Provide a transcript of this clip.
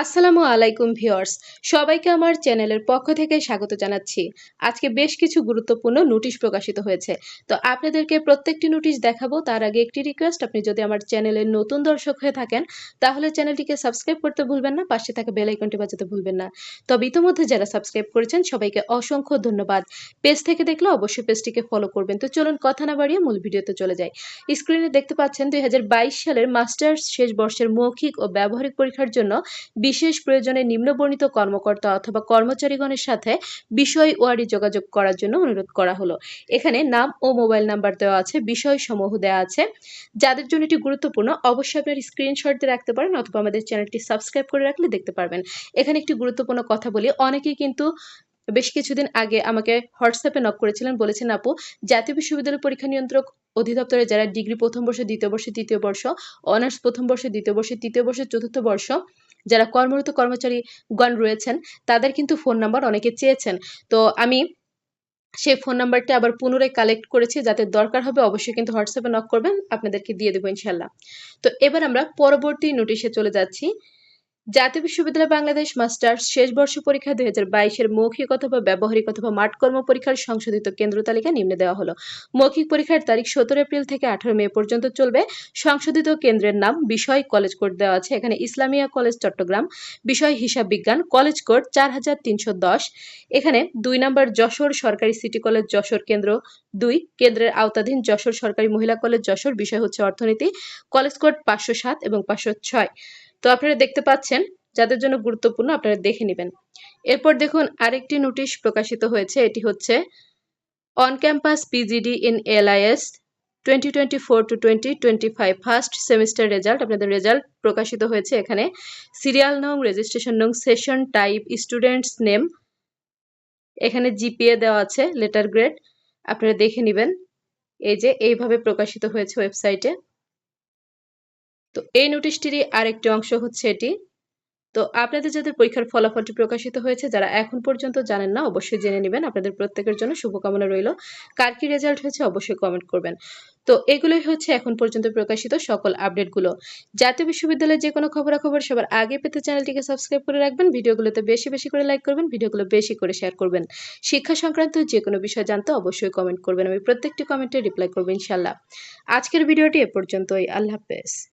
আসসালামু আলাইকুম ভিউয়ার্স, সবাইকে আমার চ্যানেলের পক্ষ থেকে স্বাগত জানাচ্ছি। আজকে বেশ কিছু গুরুত্বপূর্ণ নোটিশ প্রকাশিত হয়েছে। তো আপনাদেরকে প্রত্যেকটি নোটিশ দেখাবো, তার আগে একটি রিকোয়েস্ট আপনি যদি আমার চ্যানেলের নতুন দর্শক হয়ে থাকেন, তাহলে চ্যানেলটিকে সাবস্ক্রাইব করতে ভুলবেন না, পাশে থাকা বেল আইকনটি বাজাতে ভুলবেন না। তবে ইতোমধ্যে যারা সাবস্ক্রাইব করেছেন, সবাইকে অসংখ্য ধন্যবাদ। পেজ থেকে দেখলে অবশ্যই পেজটিকে ফলো করবেন। তো চলুন কথা না বাড়িয়ে মূল ভিডিওতে চলে যাই। স্ক্রিনে দেখতে পাচ্ছেন দুই হাজার বাইশ সালের মাস্টার্স শেষ বর্ষের মৌখিক ও ব্যবহারিক পরীক্ষার জন্য বিশেষ প্রয়োজনে নিম্নবর্ণিত কর্মকর্তা অথবা কর্মচারীগণের সাথে বিষয় ওয়ারি যোগাযোগ করার জন্য অনুরোধ করা হলো। এখানে নাম ও মোবাইল নাম্বার দেওয়া আছে বিষয় সমূহ দেওয়া আছে। যাদের জন্য এটি গুরুত্বপূর্ণ, অবশ্যই আপনার স্ক্রিনশট দিয়ে রাখতে পারেন অথবা আমাদের চ্যানেলটি সাবস্ক্রাইব করে রাখলে দেখতে পারবেন। এখানে একটি গুরুত্বপূর্ণ কথা বলি অনেকেই কিন্তু বেশ কিছুদিন আগে আমাকে হোয়াটসঅ্যাপে নক করেছিলেন, বলেছেন, আপু, জাতীয় বিশ্ববিদ্যালয় পরীক্ষা নিয়ন্ত্রক অধিদপ্তরে যারা ডিগ্রি প্রথম বর্ষ, দ্বিতীয় বর্ষে, তৃতীয় বর্ষ, অনার্স প্রথম বর্ষ, দ্বিতীয় বর্ষ, তৃতীয় বর্ষ, চতুর্থ বর্ষ যারা কর্মরত কর্মচারীগণ রয়েছেন, তাদের কিন্তু ফোন নাম্বার অনেকে চেয়েছেন। তো আমি সেই ফোন নাম্বারটা আবার পুনরায় কালেক্ট করেছি, যাতে দরকার হবে অবশ্যই কিন্তু হোয়াটসঅ্যাপে নক করবেন, আপনাদেরকে দিয়ে দেবো ইনশাল্লাহ তো এবার আমরা পরবর্তী নোটিশে চলে যাচ্ছি। জাতীয় বিশ্ববিদ্যালয় বাংলাদেশ মাস্টার্স শেষ বর্ষ পরীক্ষা দুই হাজার বাইশের মৌখিক অথবা ব্যবহারিক অথবা মাঠ কর্ম পরীক্ষার সংশোধিত কেন্দ্র তালিকা নিম্নে দেওয়া হলো। মৌখিক পরীক্ষার তারিখ সতেরো এপ্রিল থেকে আঠারো মে পর্যন্ত চলবে। সংশোধিত কেন্দ্রের নাম বিষয় কলেজ কোড দেওয়া আছে। এখানে ইসলামিয়া কলেজ চট্টগ্রাম, বিষয় হিসাব বিজ্ঞান কলেজ কোড চার হাজার তিনশো দশ। এখানে দুই নম্বর যশোর সরকারি সিটি কলেজ যশোর কেন্দ্র। দুই, কেন্দ্রের আওতাধীন যশোর সরকারি মহিলা কলেজ যশোর, বিষয় হচ্ছে অর্থনীতি। কলেজ কোড পাঁচশো সাত এবং পাঁচশো ছয়। তো আপনারা দেখতে পাচ্ছেন, যাদের জন্য গুরুত্বপূর্ণ আপনারা দেখে নেবেন। এরপর দেখুন, আরেকটি নোটিশ প্রকাশিত হয়েছে, এটি হচ্ছে on campus PGD in LIS twenty twenty four two twenty twenty five first semester result আপনাদের রেজাল্ট প্রকাশিত হয়েছে এখানে। সিরিয়াল নং রেজিস্ট্রেশন নং সেশন টাইপ স্টুডেন্টস নেম এখানে জিপিএ দেওয়া আছে লেটার গ্রেড আপনারা দেখে নেবেন। এই যে, এইভাবে প্রকাশিত হয়েছে ওয়েবসাইটে তো এই নোটিশটিরই আরেকটি অংশ হচ্ছে এটি। তো আপনাদের যাদের পরীক্ষার ফলাফলটি প্রকাশিত হয়েছে, যারা এখন পর্যন্ত জানেন না, অবশ্যই জেনে নেবেন। আপনাদের প্রত্যেকের জন্য শুভকামনা রইল। কার কি রেজাল্ট হয়েছে, অবশ্যই কমেন্ট করবেন। তো এগুলোই হচ্ছে এখন পর্যন্ত প্রকাশিত সকল আপডেটগুলো জাতীয় বিশ্ববিদ্যালয়ের যে কোনো খবরাখবর সবার আগে পেতে চ্যানেলটিকে সাবস্ক্রাইব করে রাখবেন। ভিডিওগুলোতে বেশি বেশি করে লাইক করবেন, ভিডিওগুলো বেশি করে শেয়ার করবেন। শিক্ষা সংক্রান্ত যে কোনো বিষয় জানতে অবশ্যই কমেন্ট করবেন। আমি প্রত্যেকটি কমেন্টে রিপ্লাই করব ইনশাল্লাহ আজকের ভিডিওটি এ পর্যন্তই। আল্লাহ হাফেজ।